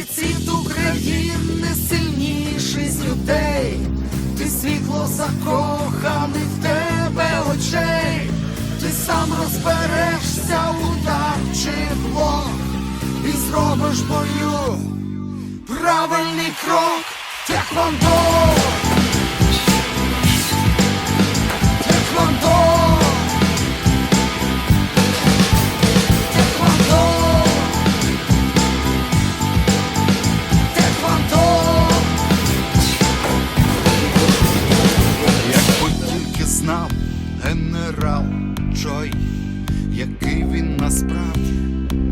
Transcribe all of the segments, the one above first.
України сильніший з людей, ти світло закоханий в тебе очей, ти сам розберешся удар чи блок, і зробиш бою правильний крок, Тхеквондо! Тхеквондо! Який він насправді?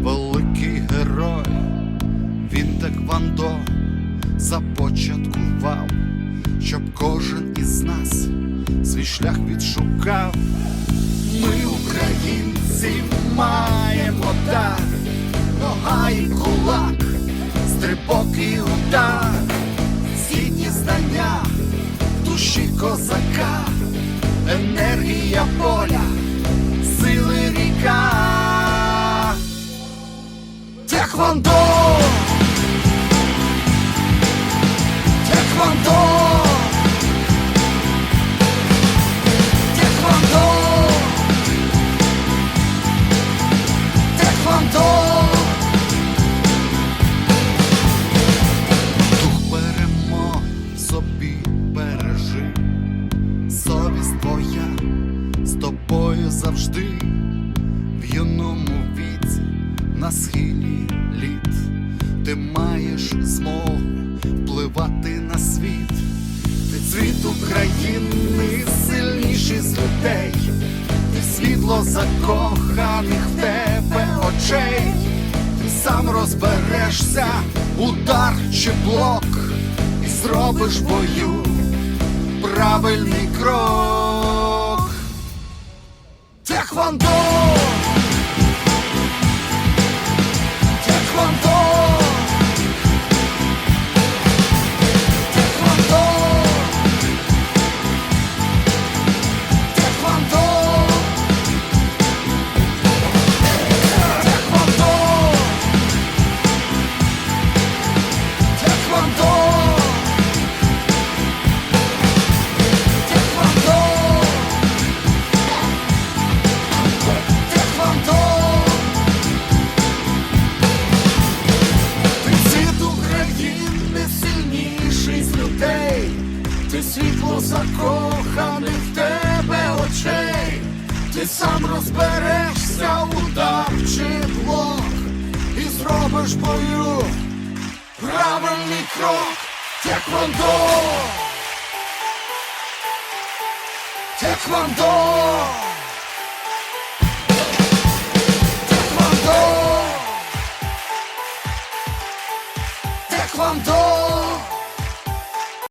Великий герой, він Теквандо започаткував, щоб кожен із нас свій шлях відшукав. Ми, українці, маємо дар, нога і кулак, стрибок і удар, східні знання душі козака, енергія поля, Тхеквондо! Тхеквондо! Тхеквондо! Тхеквондо! Дух беремо собі бережи, совість твоя з тобою завжди, в юному віці на схилі літ, ти маєш змогу впливати на світ, ти цвіт України сильніший з людей, ти світло закоханих в тебе очей. Ти сам розберешся, удар чи блок, і зробиш в бою правильний крок. Тхеквондо! one. Сам розберешся удар чи блок, і зробиш бою правильний крок, Теквондо Тхеквондо!